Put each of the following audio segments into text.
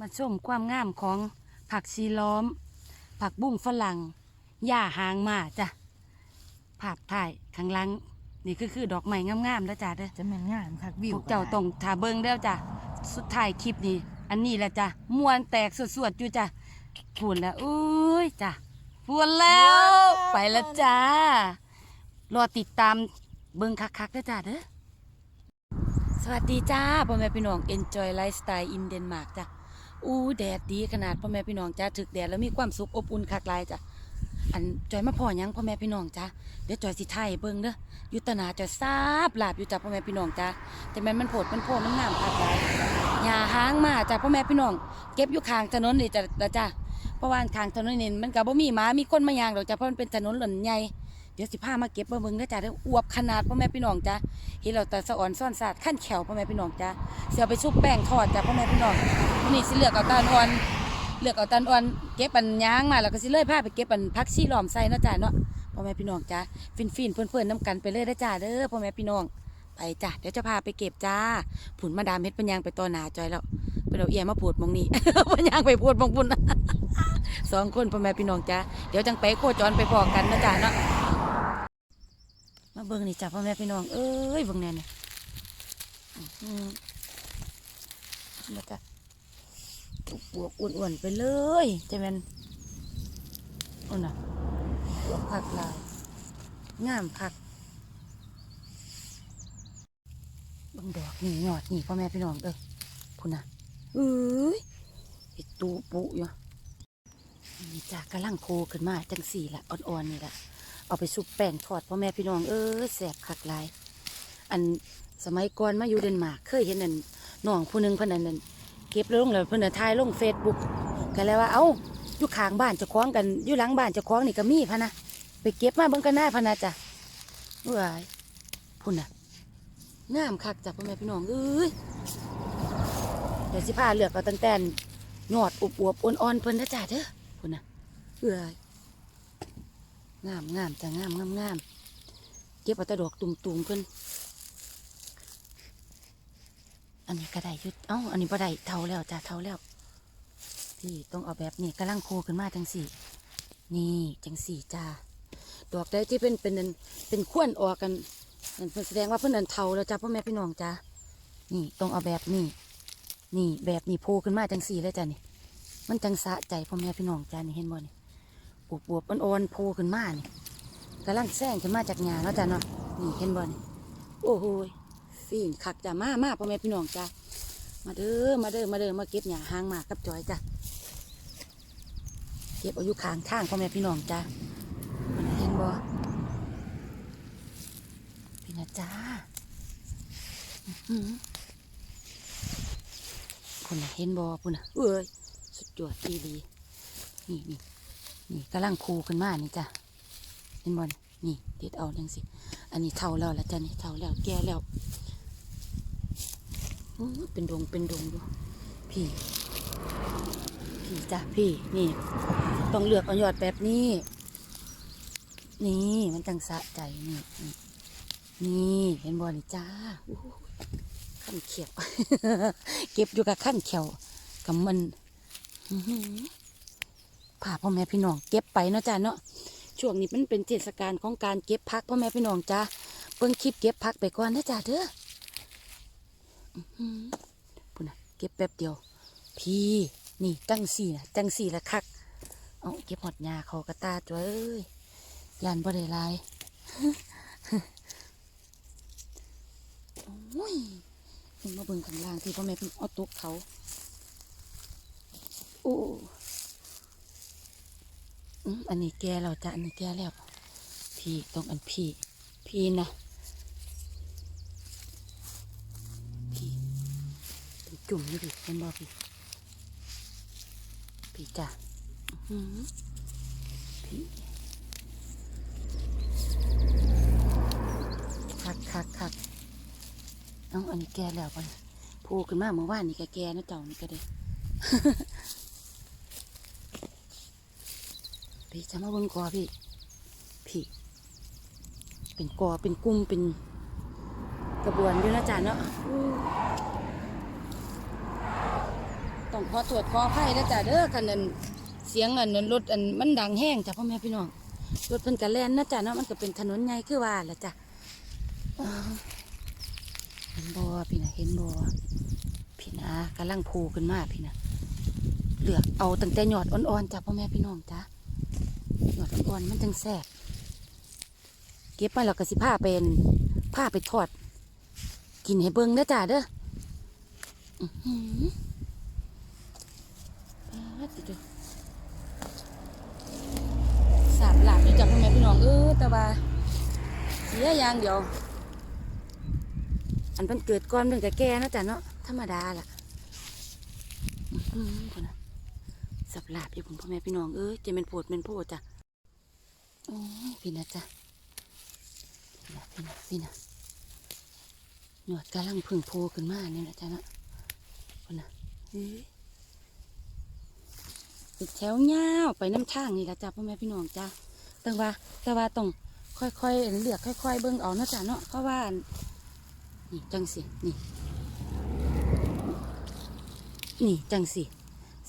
มาชมความงามของผักชีล้อม ผักบุ้งฝรั่งหญ้าหางมาจ้ะภาพถ่ายข้างหล่างนี่คือคือดอกไม้งามๆแล้วจ้ะเด้อจะแม่นงามคักวิวพวกเจ้าต้องทาเบิงเด้อจ้ะสุดท้ายคลิปนี้ อันนี้แหละจ้ะมวนแตกสวดๆอยู่จ้ะพูนแล้วอุ้ยจ้ะพูนแล้ว ไปแล้วจ้ารอติดตามเบิงคักๆเด้อจ้ะเด้อ สวัสดีจ้าพ่อแม่พี่น้อง Enjoy Lifestyle in Denmark จ้ะ อู้แดดดีขนาดพ่อแม่พี่น้องจ้าถึกแดดแล้วมีความสุขอบอุ่นคักลายจ้ะอันจอยมาพ่อยังพ่อแม่พี่น้องจ้าเดี๋ยวจอยสิไทยเบิ่งเด้ออยุตนาจอยซาบลาบอยู่จ้ะพ่อแม่พี่น้องจ้าแต่แม่นมันโผดมันโผมันงามคักลายหญ้าหางมาจ้ะพ่อแม่พี่น้อง เก็บอยู่ข้างถนนนี่จ้ะละจ้ะเพราะว่าข้างถนนนี่มันก็บ่มีหมามีคนมาย่างดอกจ้ะเพราะมันเป็นถนนหล่นใหญ่ เดี๋ยวสิพามาเก็บมาเบิ่งเด้อจ้ะเด้ออวบขนาดพ่อแม่พี่น้องจ้ะเห็นเราแต่สะอ่อนซ่อนสาดขั้นแขวพ่อแม่พี่น้องจ้ะสิเอาไปชุบแป้งทอดจ้ะพ่อแม่พี่น้องนี่สิเลือกเอาตาลอ่อนเลือกเอาตันอ่อนเก็บปันยางมาแล้วก็สิเลื่อยผ้าไปเก็บปันพักชี่หลอมใส่เนาะจ้าเนาะพ่อแม่พี่น้องจ้าฟินฟินเพื่อนเพื่อนน้ำกันไปเลยนะจ้าเด้อพ่อแม่พี่น้อง ไปจ้าเดี๋ยวจะพาไปเก็บจ้าผุนมาดามเฮ็ดปัญญางไปต่อหนาจอยแล้วเป็นเอาเอียมาพูดมองนี้ปัญญางไปพูดมองพุ่น สองคนพ่อแม่พี่น้องจ้าเดี๋ยวจังไปโคจรไปพอกันนะจ้าเนาะมาเบิ่งนี่จ้าพ่อแม่พี่น้องเอ้ยเบิ่งแน่น่ะมาจ้าบวกอ้วนๆไปเลยจะเป็นโอ้น่ะบวกผักลายงามผักเบั งดอกนี่ยอดนี่พ่อแม่พี่น้องเอ้ยพุ่นน่ะเอ้ยไอตูปุอยู่นี่จากกระลังโคขึ้นมาจังสี่ละอ่อนๆนี่ละเอาไปสุบแป้งทอดพ่อแม่พี่น้องเอ้ยแสบคักหลาย อันสมัยก่อนมาอยู่เดนมาร์กเคยเห็นนั่นน้องผู้หนึงเพิ่นนั่นนั่นเก็บลงแล้วเพิ่นน่ะถ่ายลงเฟซบุ๊กก็เลยว่าเอ้าอยู่ข้างบ้านจะคล้องกันอยู่หลังบ้านจะคล้องนี่ก็มีพะนะไปเก็บมาเบิ่งกันหน้าพะนะจ้ะเว้ยพุ่นน่ะ งามคักจ้ะพ่อแม่พี่น้องเอ้ยเดี๋ยวสิพาเลือกเอาตั้งแต่ยอดอวบๆอ่อนๆเพิ่นนะจ้ะเด้อพุ่นน่ะเอ้ยงามงามจ้ะงามงามงามเก็บเอาต่ดอกตุ่มๆเพิ่นอันนี้ก็ได้ยุดเอ้าอันนี้บ่ได้เท่าแล้วจ้าเท่าแล้วพี่ต้องเอาแบบนี้กำลังโคขึ้นมาจังสี่นี่จังสี่จ้าดอกได้ที่เป็นเป็นเป็นเป็นข้วนออกกัน นั่นเพิ่นแสดงว่าเพิ่นนันเทาแล้วจ้าพ่อแม่พี่น้องจ้านี่ต้องเอาแบบนี้ นี่แบบนี้โผล่ขึ้นมาจังสี่เลยจ้านี่ มันจังสะใจพ่อแม่พี่น้องจ้านี่เห็นบ่นี่บวบบวบอ่อนๆโผล่ขึ้นมานี่กำลังแซงขึ้นมาจากหญ้าเนาะจ้าเนาะนี่เห็นบ่นี่โอ้โหยฟีนคักจ้ะมามาพ่อแม่พี่น้องจ้ะมาเด้อมาเด้อมาเด้อมาเก็บหญ้าหางมากับจอยจ้ะเก็บอายุคางทางพ่อแม่พี่น้องจ้ะมันเห็นบ่ นะจ้าอื้อหือพุ่นเห็นบ่พุ่นะเอ้ย สุดยอดดีดีนี่นี่นี่กำลังคูขึ้นมานี่จ้ะเห็นบ่นี่นี่เด็ดเอาจังสิ อันนี้เท่าแล้วละจ้ะนี่เท่าแล้วแก่แล้วเป็นดงเป็นดงอยู่พี่พี่จ้ะพี่นี่ ต้องเลือกเอายอดแบบนี้ นี่มันจังสะใจนี่ นี่เห็นบอนี่จ้าขั้นเขียว เก็บอยู่กับขั้นเขียวกับมันอื้อหือพาพ่อแม่พี่น้องเก็บไปเนาะจ้าเนาะช่วงนี้มันเป็นเทศกาลของการเก็บพักพ่อแม่พี่น้องจ้าเบิ่งคลิปเก็บพักไปก่อนนะจ้าเด้อปุ่นนะเก็บแป๊บเดียว พี่นี่จังสี่นะจังสี่ละคักเอาเก็บหอดหญ้าเขากระตาจ้วยยานบ่ได้ลาย โอ้ยเพิ่งมาเบิ่งข้างล่างที่พ่อแม่เพิ่งเอาตกเขา โอ้อันนี้แก่แล้วจ้ะอันนี้แกแล้ว พี่ต้องอันพี่ พี่นะพี่จุ่มอยู่ดิเป็นบ่พี่พี่จ้ะอือพี่คักคักคัก เอ้าอันนี้แกแล้วปะเนี่ยโผล่ขึ้นมาเมื่อวานนี่ก็แกนะเจ้านี่ก็ได้พี่จะมาเบิ่งกอพี่พี่ เป็นกอเป็นกลุ่มเป็นกระบวนอยู่นะจ๊ะเนาะต้องขอตรวจขออภัยนะจ้ะเด้อคันนั้นเสียงอันนั้นรถอันมันดังแห้งจ้ะพ่อแม่พี่น้องรถเพิ่นกระแล่นนะจ้ะเนาะมันก็เป็นถนนใหญ่คือว่าละจ้ะอ้าวเห็นบ่พี่นะ เห็นบ่พี่นะกำลังโผล่ขึ้นมาพี่นะเลือกเอาตั้งแต่หยอดอ่อนๆจ้ะพ่อแม่พี่น้องจ้ะหยอดอ่อนๆมันจังแซ่บเก็บไปแล้วก็สิผ้าเป็นผ้าไปทอด กินให้เบิ่งนะจ้ะเด้ออื้อหือป๊าดติดเลยสามหลับอยู่จากพ่อแม่พี่น้องเออแต่ว่าเสียอย่างเดียว อันเป็นเกิดก่อนเป็นกะแก่เนาะจ้ะเนาะธรรมดาล่ะอื้อหือพุ่นนะสับหลาบอยู่ผมพ่อแม่พี่น้องเอ้ยจะเป็นโพดเป็นโพดจ้ะโอ้ยพี่นะจ้ะพี่นะพี่นะหนวดกำลังพึ่งโพขึ้นมาเนี่ยนะจ้ะเนาะพุ่นนะเอ้ยติดแถวเงาวไปน้ำทางนี่ละจ้ะพ่อแม่พี่น้องจ้ะแต่ว่าแต่ว่าต้องค่อยๆเลือกค่อย ๆ เบิ่งเอานะจ้ะเนาะเพราะว่า นี่จังสินี่ นี่จังสิ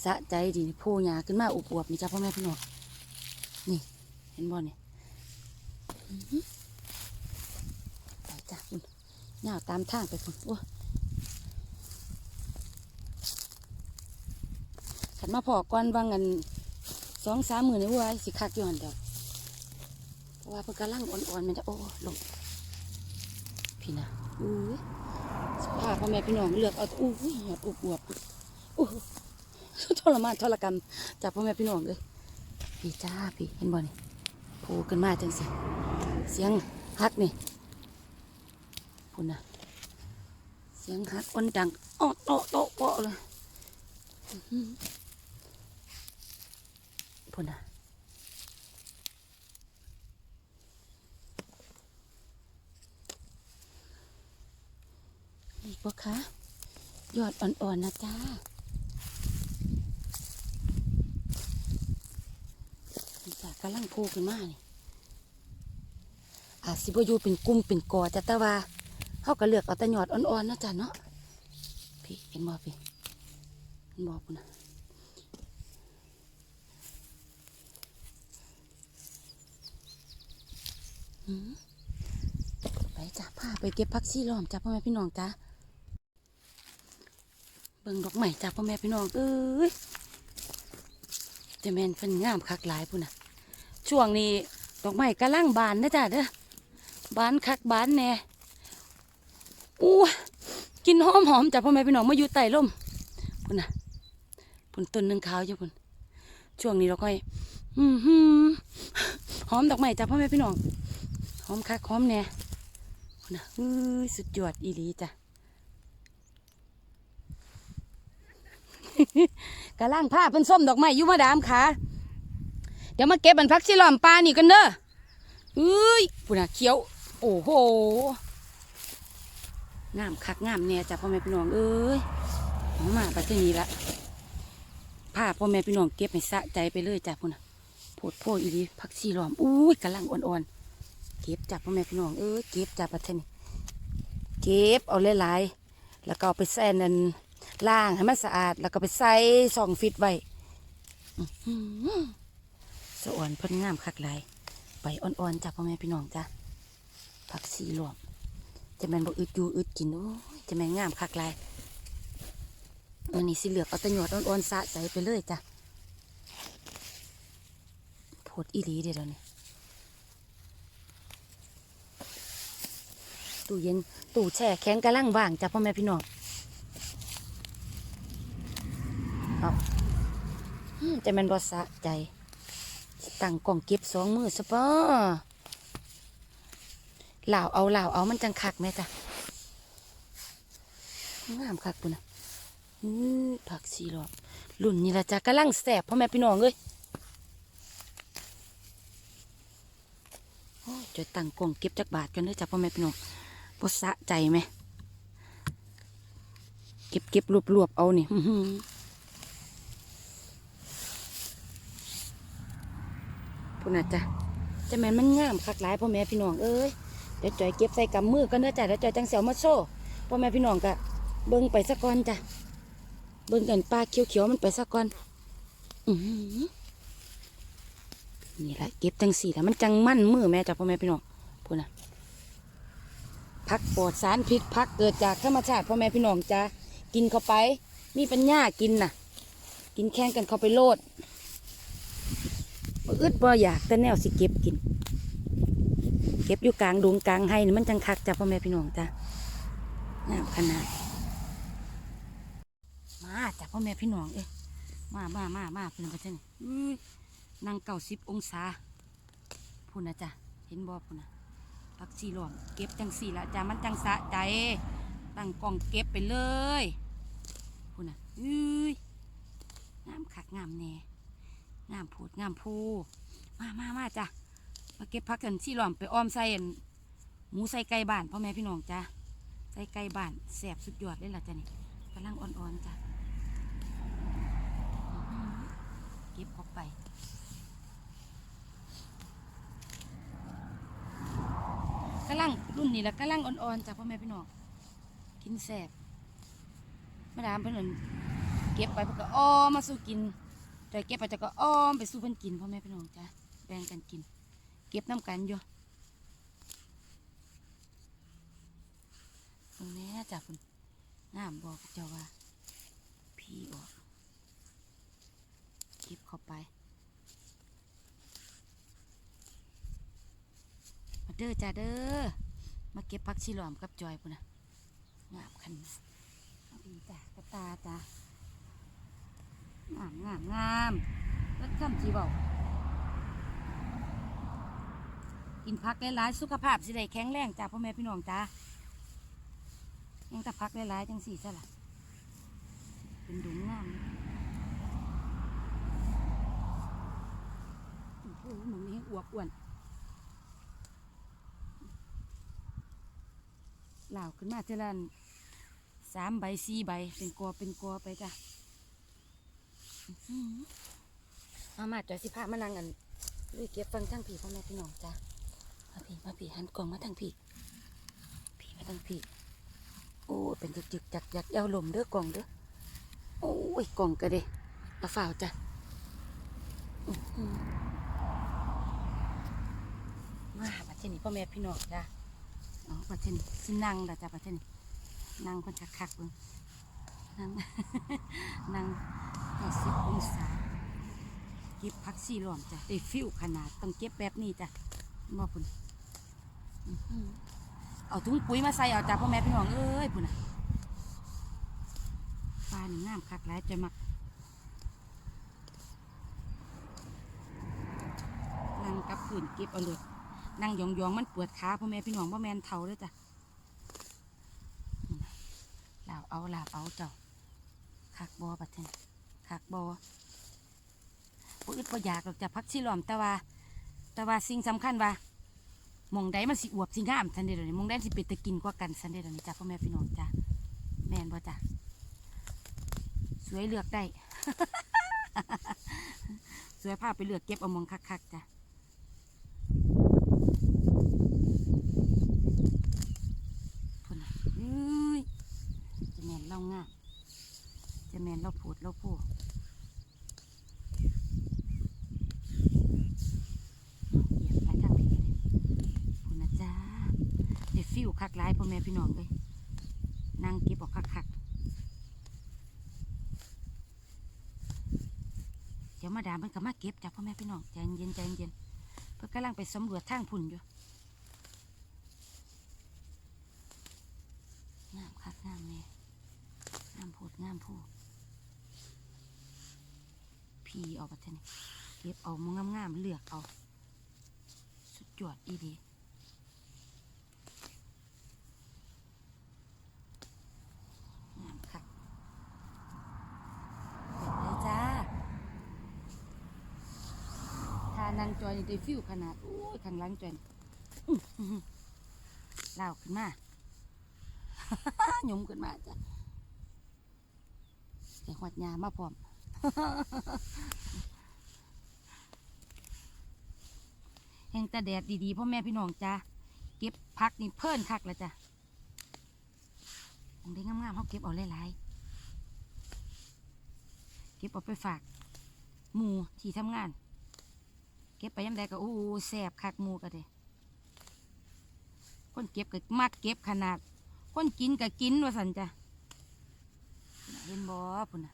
สะใจดีโพหยาขึ้นมาอวบๆนี่จ้ะพ่อแม่พี่น้องนี่ เห็นบ่เนี่ยไปจ้ะคุณเงาตามทางไปคุณโอ้ขันมาพอก่อนวางเงินสองสามหมื่นในวัวสิคักยู่หันเดียวเพราะว่าเพิ่นกำลังอ่อนๆมันจะโอ้ลงพี่นะ อุ้ยสภาพพ่อแม่พี่น้องเลือกเอาอุ้ยหอดอุบอวบอู้ทรมานทรกรรมจากพ่อแม่พี่น้องเลยพี่จ้าพี่เห็นบ่นี่โผล่ขึ้นมาจังสิเสียงฮักนี่พุ่นนะเสียงฮักอ่อนดังอ้อโตโตโปะเลยพุ่นน่ะอีก ปะคะยอดอ่อนๆนะจ้านี่จ้ากำลังโผล่ขึ้นมานี่อาจสิบอยู่เป็นกลุ่มเป็นกอจะต่ว่าเขาก็เลือกเอาแต่ยอดอ่อนๆนะจ้ะเนาะพี่เห็นบ่พี่เห็นบ่พุ่นะไปจ้ะพาไปเก็บผักชีล้อมจ้ะพ่อแม่พี่น้องจ้ะ เบิ่งดอกใหม่จ้ะพ่อแม่พี่น้องเอ้ยจะแมนเพิ่นงามคักหลายพุ่นน่ะ ช่วงนี้ดอกไม้กำลังบานนะจ้ะเด้อบานคักบานแน่อู้กินหอมหอมจ้ะพ่อแม่พี่น้องมาอยู่ใต้ร่มพุ่นน่ะพุ่นต้นหนึ่งขาวอยู่พุ่นช่วงนี้เราค่อยอือหือหอมดอกไม้จ้ะพ่อแม่พี่น้องหอมคักหอมแน่พุ่นนะอุ้สุดยอดอีหลีจ้ะ กระล่างผ้าเป็นส้มดอกไม้อยู่มาดามขาเดี๋ยวมาเก็บบันพักชิลอมปลานี่กันเด้อเอ้ยพุ่นะเขียว โอ้โหงามคักงามแน่จ้ะพ่อแม่พี่น้องเอ้ยเอามาไปที่นี่ละผ้าพ่อแม่พี่น้องเก็บให้สะใจไปเลยจ้ะพุ่นะโพดโพดอีหลีพักชีลอมอุ้ยกำลังอ่อนๆเก็บจับพ่อแม่พี่น้องเออเก็บจับประเทศนี้เก็บเอาหลายๆแล้วก็เอาไปใส่นั่น ล้างให้มันสะอาด แล้วก็ไปใส่ซองฟิตไว้สะอ่อนพิ่นงามคักหลายไปอ่อนๆจ้ะพ่อแม่พี่น้องจ้ะผักชีหลวมจะแมนบ่อึดอยู่อึดกินโอ้จะแมนงามคักหลายวันนี้สิเหลือกเอาตะหยอดอ่อนๆสะใจไปเลยจ้ะโพดอีหลีเดี๋ยวนี้ตู้เย็นตู้แช่แข็งกำลังว่างจ้ะพ่อแม่พี่น้อง เอาอืมแต่มันบ่สะใจ ตั้งกล่องเก็บสองมือซะป่ะเหล่าเอาเหล่าเอามันจังคักแม่จ้ะงามคักปุ่นนะอื้อผักชีหลอกรุ่นนี้ละจ้ะกำลังแสบพ่อแม่พี่น้องเอ้ยจะตั้งกล่องเก็บจักบาทกันเด้จ้ะพ่อแม่พี่น้องบอสะใจไหมเก็บเก็บรวบรวบเอานี่ อื้อหือพูดนะจ๊ะจะแม่นมันงามคักหลายพ่อแม่พี่น้องเอ้ยเดี๋ยวจอยเก็บใส่กำมือกันเด้อจ้ะเดี๋ยวจอยจังเสียวมาโซ่พ่อแม่พี่น้องกะเบิ่งไปสักก่อนจ้ะเบิ่งกันปลาเขียวๆมันไปซะก่อนอืนี่แหละเก็บจังสี่แล้วมันจังมั่นมือแม่จ้ะพ่อแม่พี่น้องพูดนะพักปลอดสารพิษพักเกิดจากธรรมชาติพ่อแม่พี่น้องจ้ากินเข้าไป มีปัญญากินน่ะ กินแข่งกันเข้าไปโลด อึดบ่อยากแต่แนวสิเก็บกิน เก็บอยู่กลางดงกลางไห้มันจังคักจ้ะพ่อแม่พี่น้องจ้างามขนาด มาจ้ะพ่อแม่พี่น้องเอ้ยมามามามาเพื่อนประเทศนั่งเก้าสิบองศาพูดนะจ้ะเห็นบ่พูดนะพักสีหลอมเก็บจังสี่ละจ้ะมันจังสะใจตั้งกล่องเก็บไปเลยพูดนะอื้ยงามคักงามแน่ งามพูดงามพูมามามาจ้ะมาเก็บพักกันสีหล่อมไปอ้อมใส่อั่นหมูใส่ไก่บ้านพ่อแม่พี่น้องจ้ะใส่ไก่บ้านแสบสุดยอดเลยล่ะจ้ะนี่กำลังอ่อนๆจ้ะเก็บเข้าไปกำลังรุ่นนี้แหละกำลังอ่อนๆจ้ะพ่อแม่พี่น้องกินแสบมาดามเพิ่นนั่นเก็บไปเพิ่นก็อ้อมาสู่กิน แต่เก็บไปแต่ก็อ้อมไปสู่เพิ่นกินพ่อแม่พี่น้องจ้ะแบ่งกันกิน เก็บน้ำกันอยู่ตรงนี้จ้ะคุณงามบอกเจ้าว่า พี่ออกคลิปเข้าไปมาเด้อจ้าเด้อมาเก็บผักชีหลอมกับจอยปุ่นนะงามขันเอาอีจ้ากระตาจ้า งามงามงามแล้วคำจีบอกกินผักหลายๆสุขภาพสิได้แข็งแรงจ้าพ่อแม่พี่น้องจ้ายังแต่ผักหลายๆจังสี่ซะล่ะเป็นดุงงามโอ้โหหมึงนี่อวบอ้วนเหล่าขึ้นมาเท่านั้นสามใบสี่ใบเป็นกอเป็นกอไปจ้ะ มามาจอยสิพามานั่งกันเลยเก็บฟังทั้งผีพ่อแม่พี่น้องจ้ะมาผีมาผีหันกล่องมาทางผีผีมาทางผีโอ้เป็นจึกจึกจักจักเอาลมเด้อกล่องเด้อโอ้ยกล่องกระเดะเอาฝ่าวจ้ะมาประเทศนี้พ่อแม่พี่น้องจ้ะอ๋อประเทศนี้สินั่งละจ้ะประเทศนี้นั่งคนคักคักเบิ่งนั่งนั่ง แปดสิบองศาเก็บพักซี่หลอมจ้ะได้ฟิวขนาดต้องเก็บแบบนี้จ้ะมาพุ่นเอาถุงปุ๋ยมาใส่เอาจ้ะพ่อแม่พี่น้องเอ้ยพุ่นน่ะปลาหนึ่งงามคักหลายจะมักนั่งกับผืนเก็บเอาเลยนั่งยองๆมันปวดขาพ่อแม่พี่น้องพ่อแม่นเท่าเลยจ้ะลาวเอาลาวเอาเจ้าคักบอปัดเทน คักบอบ่อึดบ่อยากหรอกจะพักชิหลอม แต่ว่า แต่ว่าสิ่งสำคัญว่ามองใดมันสิอวบสิงามสันเดยวนี้มองใดสิเป็นตะกินกว่ากันสันเดยวนี้จ้ะพ่อแม่พี่น้องจ้ะแม่นบ่จ้ะสวยเลือกได้ สวยพาไปเลือกเก็บเอามองคักๆจ้ะพุ่นะเอ้ยจะแมนเล่างาม จะแมนเราพูดเราพูดเหยียบไปทางพี่เลยพุ่นนะจ้าเดี๋ยวฟิวคักหลายพ่อแม่พี่น้องเลยนั่งเก็บออกคักคักๆเดี๋ยวมาดามเพิ่นก็มาเก็บจ้ะพ่อแม่พี่น้องใจเย็นใจเย็นเพิ่นกำลังไปสำรวจทางพุ่นอยู่งามคักงามแน่งามโพดงามโพด พีออกมาเทนี่เก็บเอามงงามๆเลือกเอา สุดยอดอีดีงามคักเด็ดเลยจ้าทานางจอยนี่ได้ฟิวขนาดโอ้ยข้างหลังจอยเล่าวขึ้นมายมขึ้นมาจ้ะแต่หวัดยามาพร้อม แห่งแต่แดดดีๆพ่อแม่พี่น้องจ้าเก็บพักนี่เพิ่นคักแล้วจ้ะของได้งามๆเขาเก็บเอาหลายๆเก็บเอาไปฝากหมูที่ทำงาน เก็บไปยามใดก็อู้แสบคักหมูก็เด้คนเก็บก็มักเก็บขนาด คนกินก็กินว่าสันจ้ะเห็นบ่พุ่นนะ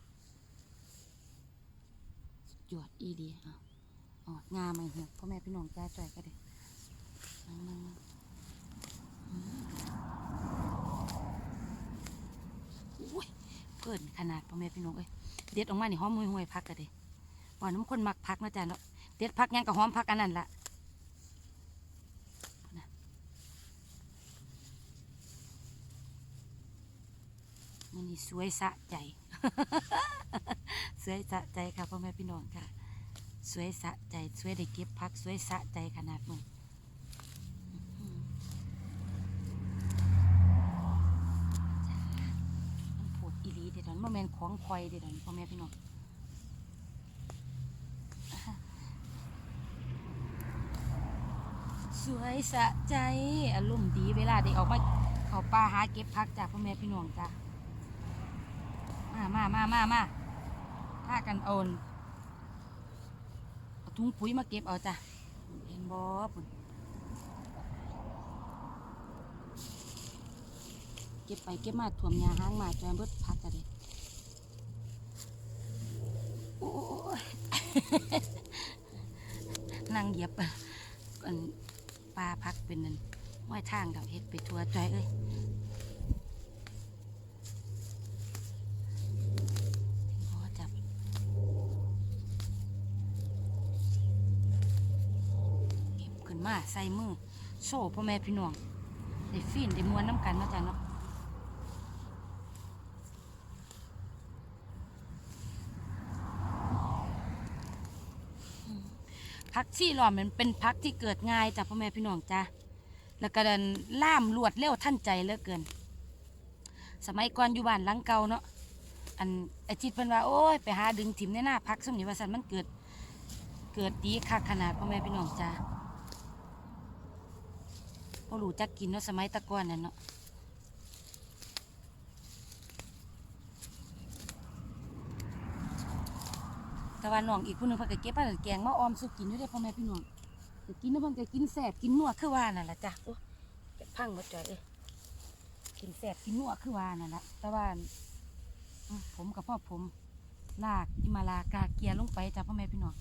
ยอดอีดีอะอ๋องามไม่เหี่ยพ่อแม่พี่น้องจ้าจ่อยก็เด้นั่งนั่งอุ้ยเกินขนาดพ่อแม่พี่น้องเอ้ยเด็ดออกมานี่หอมห่วยๆพักก็เด้ว่าน้ำคนมักพักนาะจ้ะเนาะเด็ดพักยังก็หอมพักอันนั้นละพุ่นน่ะมันนี่สวยสะใจ สวยสะใจค่ะพ่อแม่พี่น้องค่ะ สวยสะใจสวยได้เก็บพักสวยสะใจขนาดมึงอื้อหือจ้ามันโผดอีหลีเด็ดอนมันแมนของคอยเด็ดอนพ่อแม่พี่น้องสวยสะใจอารมณ์ดีเวลาได้ออกมาเขาป่าหาเก็บพักจากพ่อแม่พี่น้องจ้ามามามามามาากันโอนเอาถุงปุ๋ยมาเก็บเอาจ้ะเห็นบอปุ่นเก็บไปเก็บมาถ่วมยาห้างมาจนเบิดพักกันเลยโอ้ยนั่งเหยียบอันปลาพักเป็นนั่นห้อยทางกับเฮ็ดไปทัวจอยเอ้ย พอจับเก็บขึ้น มาใส่มือโซ่พ่อแม่พี่น้องได้ฟีนได้มวนน้ำกันเนาะจ้ะเนาะพักที่หล่อมันเป็นพักที่เกิดง่ายจ้ะพ่อแม่พี่น้องจ้ะแล้วก็เดินล่ามรวดเร็วทันใจเหลือเกิน สมัยก่อนอยู่บ้านหลังเก่าเนาะอันไอจิตเพิ่นว่าโอ้ยไปหาดึงถิ่มในหน้าพักสมนี้ว่าสันมันเกิด เกิดดีคักขนาดพ่อแม่พี่น้องจ้า พ่รู้จักกินเนาะสมัยตะก่อนนั่นเนาะแต่ว่าน้องอีกผู้หนึงเพิ่นก็เก็บมาแกงมาออมสุกินอยู่เด้อพ่อแม่พี่น้องก็กินแล้วเพิ่นก็กินแซ่บกินนัวคือว่านั่นล่ะจ้ะโอ้เก็บพังหมดจ่อยเอ้ยกินแซ่บกินนัวคือว่านั่นล่ะแต่ว่าผมกับพ่อผมลากอิมาลากาเกียลงไปจ้ะพ่อแม่พี่น้อง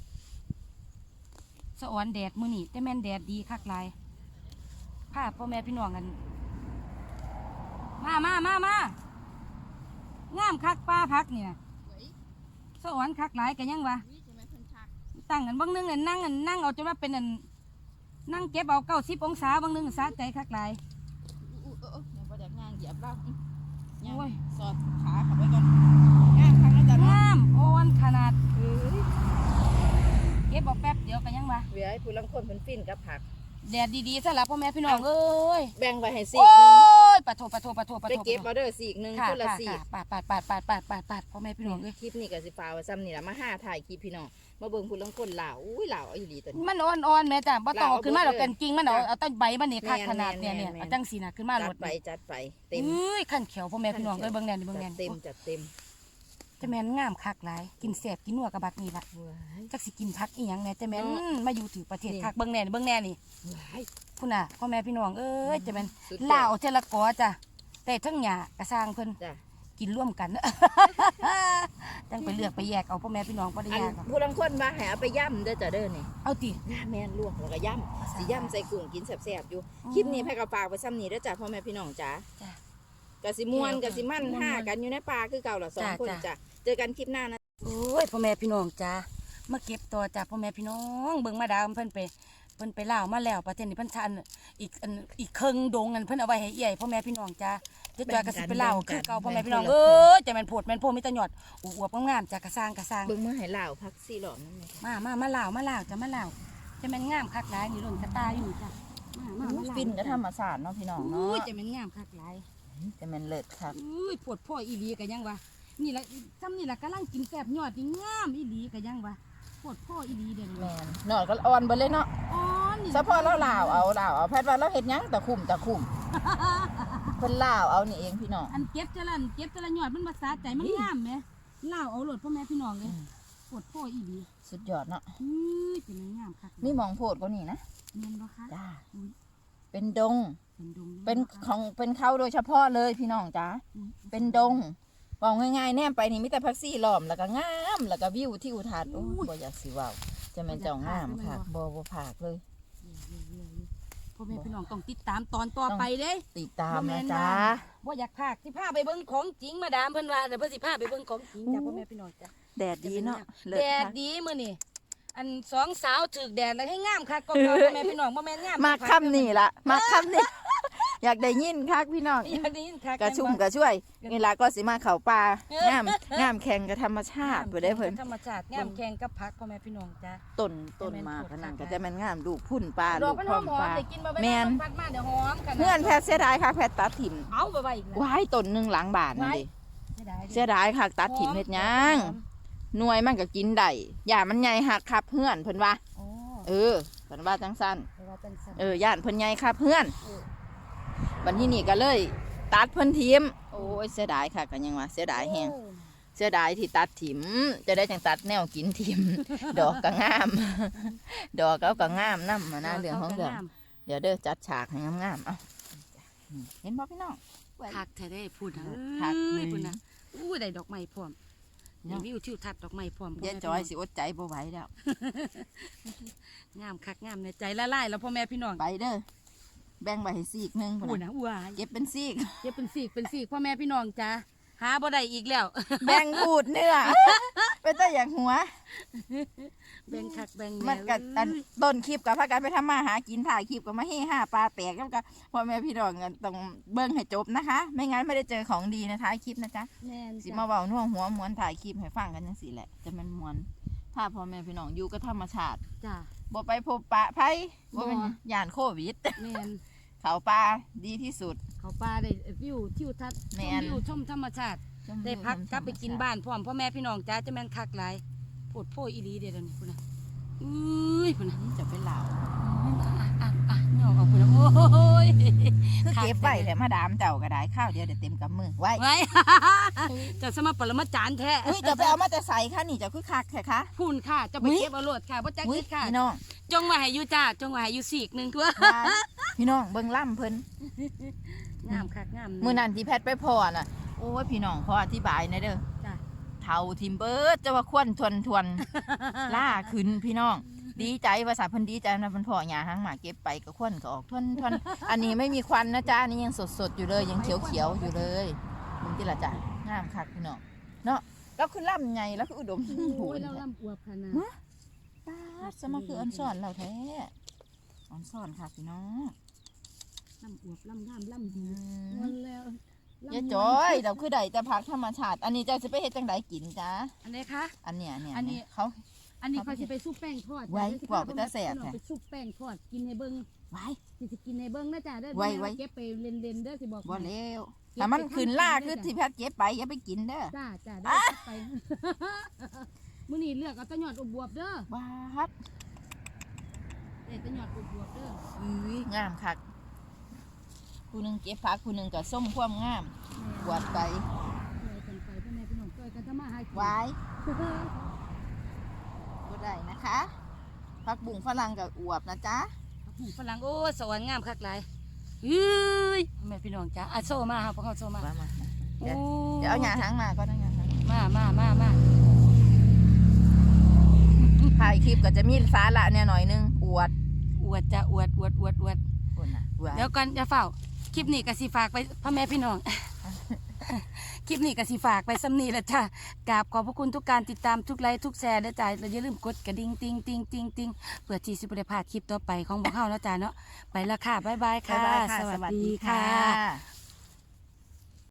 สะออนแดดมื้อนี้แต่แม่นแดดดีคักหลาย พาพ่อแม่พี่น้องกัน มามามามางามคักป้าพักนี่นะสะออนคักหลายกันยังวะตั้งกันบางนึงนั่นนั่งกันนั่งเอาจนว่าเป็นอันนั่งเก็บเอาเก้าสิบองศาบางนึงสะใจคักหลายอู้เออเออเดี๋ยวพอแดกงานเหยียบเราอื้อยังโอ้ยสอดขาเข้าไปก่อนงานครั้งนั้นจ้ะเนาะงามอ่อนขนาดเอ้ยเก็บเอาแป๊บเดียวกันยังวะเวียให้ผู้ลังคนเพิ่นฟินกับผัก แดดดีๆซะละพ่อแม่พี่น้องเอ้ยแบ่งไว้ให้ซีโอ้กหนึงยปะโถปะโถปะโถปะไปโถเก็บเอาเด้อซีกหนึงค่ะคนละค่ะซีค่ะกปาดปาดปาดปาดปาดปาดปาดพ่อแม่พี่น้องเอ้ยคลิปนี้ก็สิฟ้ากไว้ซ้ำนี่ล่ะมาหาถ่ายคลิปพี่น้องมาเบิ่งผู้ลังคนลาวอุ้ยลาวเอาอีหลีตัวนี้ มันอ่อนอ่อนๆแม่จ้ะบ่ต้องเอาเอาขึ้นมาเบิดดอกกันจริงมันเอาจ้ะเอาต้นใบมันนี่คักแม่นขนาดเนี่ยแม่นเนี่ยแม่น เอาจังสีน่ะขึ้นมาจัรดถไปจัดไปเต็มเอ้ยขั้นเขียวพ่อแม่พี่น้องเอ้ยเบิ่งแน่นี่เบิ่งแน่จัดนี่เต็มจัดเต็ม จะแม่นงามคักหลาย กินแซ่บกินนัวกับบักนี่ล่ะว้ายจักสิกินพักอีหยังแน่จะแม่นเนาะมาอยู่ถือประเทศนี่คักเบิ่งแน่นี่เบิ่งแน่นี่ว้ายพุ่นน่ะพ่อแม่พี่น้องเอ้ยจะแม่นสุดยอดลาวเทละกอจ้ะแต่ทั้งหญ้ากระสร้างเพิ่นจ้ะกินร่วมกัน จังไปเลือกไปแยกเอาพ่อแม่พี่น้องบ่ได้อันยากหรอกผู้ลังคนว่าให้เอาไปย่ำเด้อจ้ะเด้อนี่เอาติ หน้าแม่นลวกแล้วก็ย่ำสิย่ำใส่กุ้งกินแซ่บๆอยู่อ๋อคลิปนี้แพ่ก็ฝากไว้ซ้ำนี้แล้วจ้ะพ่อแม่พี่น้องจ้าจ้ะกะสิม่วนเดี๋ยวกะสิมั่นม่วนๆห้ากันอยู่ในป่าคือเก่าละสองจ้ะคนจ้ะ จ้ะ เจอกันคลิปหน้านะ โอ้ยพ่อแม่พี่น้องจ้ามาเก็บตัวจากพ่อแม่พี่น้อง เบิ่งมาดามเพิ่นไปเพิ่นไปล่าวมาแล้วประเทศนี้เพิ่นชันอีกอันอีกครึ่งดงอันเพิ่นเอาไว้ให้เอี่ยพ่อแม่พี่น้องจ้าเดี๋ยวจอยก็สิไปล่าวคือเก่าพ่อแม่พี่น้องเอ้ยจะแม่นโพดแม่นโพมีแต่หยอดอวบๆงามๆจ้ากระสร้างกระสร้าง เบิ่งมือให้ลาวพักสี่หลอมนั่นเองมามามาล่าวมาล่าวจะมาล่าวจะแม่นงามคักหลายนี่ล่นกระตาอยู่จ้ะมามามาล่าวฟินก็ธรรมศาสตร์เนาะพี่น้องอุ้เนาะยจะแม่นงามคักหลาย แต่มันเลิศครับ อุ้ยปวดพ่ออีหลีก็ยังวะ นี่ละซ้ำนี่ละกำลังกินแซ่บยอดนี่งามอีหลีก็ยังวะปวดพ่ออีหลีเด่นแม่นนอนก็อ่อนเบิดเลยเนาะอ๋อนี่เฉพาะเราลาวเอาลาวเอาแพทย์ว่าเราเฮ็ดหยังแต่คุ้มแต่คุ้มเพิ่นลาวเอานี่เองพี่น้องอันเก็บจะละอันเก็บจะละหยอดมันภาษาใจมันงามไหมเล่าเอาโหลดพ่อแม่พี่น้องเลยอืมปวดโพอีหลีสุดยอดเนาะอุ้ยเป็นงามคักนี่มองโพดก็นี่นะเงินบ่คะจ้าอุ๊ยเป็นดง เป็นดงเป็นบ่คะของเป็นเขาโดยเฉพาะเลยพี่น้องจ้าอุ๊ยเป็นดง บอกง่ายๆแนมไปนี่มีแต่พักซี่ล้อมแล้วก็งามแล้วก็วิวที่อุทัศน์โอ้ยบ่อยากสิเว้าจะเป็นเจ้างามค่ะบ่บ่ผากเลยพ่อแม่พี่น้องต้องติดตามตอนต่อไปเด้ติดตามบ่แม่นะนจ๊ะนะว่าอยากพากสิพาไปเบิ่งของจริงมาดามเพิ่นว่าเดี๋ยวเพิ่นสิพาไปเบิ่งของจริงจ้ะพ่อแม่พี่น้องจ้ะแดดดีเนาะเลิศแดดค่ะดีมื้อนี่อันสองสาวถึกแดดแล้วให้งามคักก็พ่อแม่พี่น้องบ่แม่นงามมาค่ำนี่ละมาค่ำนี่ อยากได้ยินคักพี่น้องอยากได้ยินคักกระชุ่มกระช่วยนี่ละก็สิมาเขาป่าเอองามงามแข่งกับธรรมชาติไปได้เพิ่นธรรมชาติงามแข่งกับผักพ่อแม่พี่น้องจ้ะต้นต้นมากขนาดก็จะแม่นงามลูกพุ่นปลาดลูอกกมันพหร้ออมมหอปมลาได้กินมาไว้แม่นพัดมาเดี๋ยวหอมกันเพื่อนแพทย์เสียดายค่ะแพทย์ตัดถิ่มเอาไปไว้อีกแล้วว้ายต้นหนึงหลังบาทนั่นดิไม่ได้ดิเสียดายค่ะตัดถิ่มเฮ็ดหยังหอมหน่วยมันก็กินได้อย่ามันใหญ่หักครับเพื่อนเพิ่นว่าโอ้เออเพิ่นว่าจังซั่นไปว่าจังซั่นเออย่านเพิ่นใหญ่ครับเพื่อนเออ บัดนี้นี่ก็เลย ตัดเพิ่นทิมโอ้ยเสียดายค่ะก็ยังว่าเสียดายแฮงโอ้เสียดายที่ตัดถิ่มจะได้จังตัดแนวกินถิ่มดอกก็งาม ดอกเขาก็งามนำมานะเรื่องของเรื่องเดี๋ยวเด้อจัดฉากให้งามๆเอ้านี่เห็นบ่พี่น้องคักแท้ได้พูดนะคักเอ้ยนี่พูดนะอู้ได้ดอกไม้พร้อมเนาะวิวทิวทัศน์ดอกไม้พร้อมยายจอยสิอดใจบ่ไหวแล้วงามคักงามในใจละลายแล้วพ่อแม่พี่น้องไปเด้อ แบ่งไว้ให้ซีกหนึงพูพุ่ดนน่ะนะว้ายเก็บเป็นซีก เย็บเป็นสีกเป็นสีกพ่อแม่พี่น้องจ้าหาบ่ได้อีกแล้ว แบ่งบูดเนื้อ เป็นแต่อย่างหัว แบ่งคักแบ่งมันก็แหอันต้นคลิปกับพากันไปทำมาหากินถ่ายคลิปกับมาเฮห้าปลาแตกแล้วก็พ่อแม่พี่น้องกันต้องเบิ่งให้จบนะคะ ไม่งั้นไม่ได้เจอของดีในท้ายคลิปนะจ๊ะ แม่นสิจ้ะมาเว้าน่วงหัวม้วนถ่ายคลิปให้ฟังกันจังซี่แหละจะมันม้วน ถ้าพ่อแม่พี่น้องอยู่กับธรรมชาติจ้า บ่ไปพบปะไผบ่เป็นบ่ ย่านโควิด แม่น เขาป่าดีที่สุด เขาปลาได้วิวทิวทัศน์ชแม่มน วิวชมธรรมชาติ ได้พักกลับไปกินบ้านพร้อมพ่อแม่พี่น้องจ้าจะแม่นคักหลายโพดโพยอีหลีเด้อเดี๋ยวนี้พุ่นน่ะอุ้ยพุ่นน่ะจะเป็นเหล่า อะอะ อะเนี่ยเอาพุ่นน่ะโอ้ยคือเก็บไว้แหละมาดามเจ้าก็ได้ข้าวเดียวเดี๋ยวเต็มกำมือไว้ไว้ จะสมาปรมาจารย์แท้เฮ้ยจะไปเอามาแต่ใส่ค่ะนี่เจะคือคักแท้คะพุ่นค่ะจะไปอุ๊ยเก็บเอาโลดค่ะบ่จักอุ้ยคิดค่ะพี่น้องจงไว้ให้อยู่จ้าจงไว้ให้อยู่สีกหนึงทั่วว่าพี่น้องเบิ่งล่ำเพิ่นงามคักงามมื้อนั้นที่แพทย์ไปพอน่ะโอ้ยพี่น้องขออธิบายหน่อยเด้อจ้ะเท่าทิมเบิดจะว่าควนทวนทวนล่าขึ้นพี่น้อง ดีใจภาษาเพิ่นดีใจนะเพิ่นพ่อหญ้าหางหมาเก็บไปก็ควนก็ออกทวนทวนอันนี้ไม่มีควันนะจ๊ะอันนี้ยังสดสดๆอยู่เลยยังเขียวเขียวๆอยู่เลยมึงที่ละจ้ะงามคักพี่น้องเนาะแล้วคือล่ำไงแล้วคืออุดมสมบูโอ้รยณ์เราลำอวบขนาดฮะป้าดสมาคืออันสอนเราแท้อันสอนค่ะพี่น้องลำอวบลำงามลำอืดีมมันแล้วลำยายจอยเราคือใดจะพักธรรมชาติ อันนี้เจะจะไปเฮ็ดจังไดกินจ้าอันไหนี้คะ อันเนี้ยเนี่ยอันนี้เขา อันนี้เขาสิไปซุปแป้งทอดไว้จ้ะบอกไปตาแสบพี่น้องแท้ไปซุปแป้งทอดกินให้เบิ่งไว้ สิสิกินให้เบิ่งนะจ๊ะเด้อไว้ไว้ เก็บไปเล่นๆเด้อสิบอกบ่ให้ แล้วเก็บถ้ามันไปทำขึ้นล่ากินได้คือจ้ะที่แพทย์เก็บไปอย่าไปกินเด้อจ้าจ้าได้ไป มื้อนี้เลือกเอาแตะยอดอบวบเด้อว้าดเด็ดแตะยอดอบวบเด้ออุ้ยงามคักผู้หนึงเก็บผักผู้หนึงก็ส้มความงามบวดไปช่วยกันไปพ่อแม่พี่น้องช่วยกันทำมาหากินไว้บ่ ได้นะคะผักบุ้งฝรั่งกับอวบนะจ๊ะหูฝรั่งโอ้สวรรค์งามคักหลายเฮ้ยพ่อแม่พี่น้องจ้าอะโซมาครับพวกเขาโซมามามาโอ้เดี๋ยวเอาหยาหางมาก็ได้หยาหางมามามามาถ่ายคลิปก็จะมีสาระเนี่ยหน่อยนึงอวดอวดจ้ะอวดอวดอวดอวดคนน่ะอวด เดี๋ยวก่อนจะเฝ้าคลิปนี้ก็สิฝากไปพ่อแม่พี่น้องค ลิปนี้ก็สิฝากไปสำนีแล้วจ้ะกราบขอบพระคุณทุกการติดตามทุกไลค์ทุกแชร์นะจ๊ะแล้วอย่าลืมกดกระดิ่งติ้งติ้งติ้งติ้งเพื่อที่สิบได้พลาดคลิปต่อไปของพวกเขานะจ๊ะเนาะไปและค่ะบ๊ายบายบ๊าค่ะยบายค่ะสวัสดีค่ะ